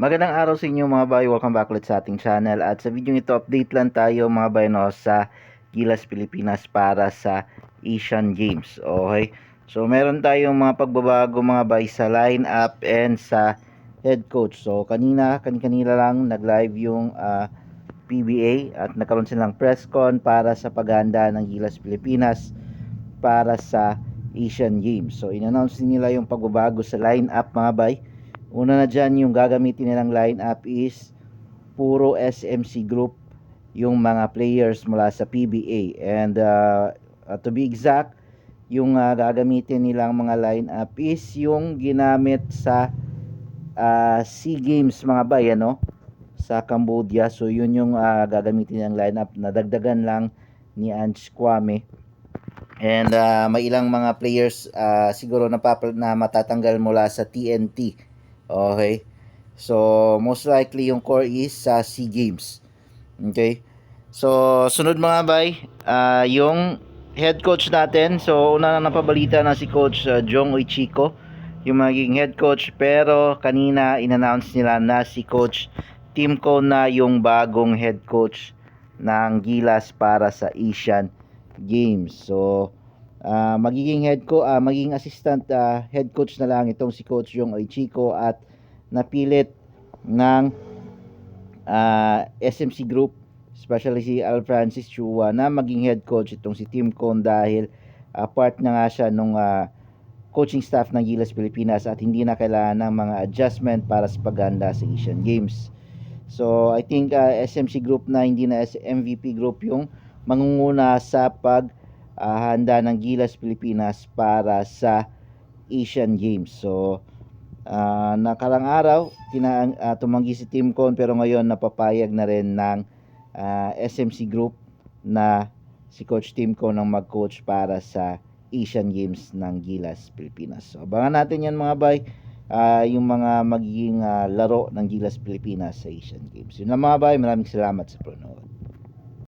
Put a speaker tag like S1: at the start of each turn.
S1: Magandang araw sa inyo mga bay, welcome back ulit sa ating channel at sa video ito update lang tayo mga bay no, sa Gilas Pilipinas para sa Asian Games. Okay? So meron tayong mga pagbabago mga bay sa lineup and sa head coach. So kanina, kanina lang nag-live yung ah, PBA at nagkaroon silang press con para sa paghahanda ng Gilas Pilipinas para sa Asian Games. So in-announce nila yung pagbabago sa lineup mga bay. Una na dyan, yung gagamitin nilang lineup is puro SMC group yung mga players mula sa PBA. And uh, to be exact, yung uh, gagamitin nilang mga lineup is yung ginamit sa uh, Games mga bay, ano? Sa Cambodia. So yun yung uh, gagamitin nilang lineup na dagdagan lang ni Ange Kwame. And uh, may ilang mga players uh, siguro na, na matatanggal mula sa TNT. Okay? So, most likely yung core is sa SEA Games. Okay? So, sunod mga bay, ah, yung head coach natin. So, una na napabalita na si coach uh, Jong Uichiko, yung magiging head coach. Pero, kanina in-announce nila na si coach Timko na yung bagong head coach ng Gilas para sa Asian Games. So, ah, magiging head ko ah, magiging assistant ah, head coach na lang itong si coach Jong Oichiko at napilit ng ah, SMC Group especially si Al Francis Chua na maging head coach itong si Tim Con dahil ah, part na nga siya nung ah, coaching staff ng Gilas Pilipinas at hindi na kailangan ng mga adjustment para sa paghanda sa Asian Games. So I think ah, SMC Group na hindi na MVP Group yung mangunguna sa pag ah, handa ng Gilas Pilipinas para sa Asian Games. So ah, nakarang araw tina, ah, tumanggi si Team Con pero ngayon napapayag na rin ng ah, SMC Group na si Coach Tim Con ang mag-coach para sa Asian Games ng Gilas Pilipinas. So abangan natin yan mga bay ah, yung mga magiging ah, laro ng Gilas Pilipinas sa Asian Games. Yun lang mga bay, maraming salamat sa panonood.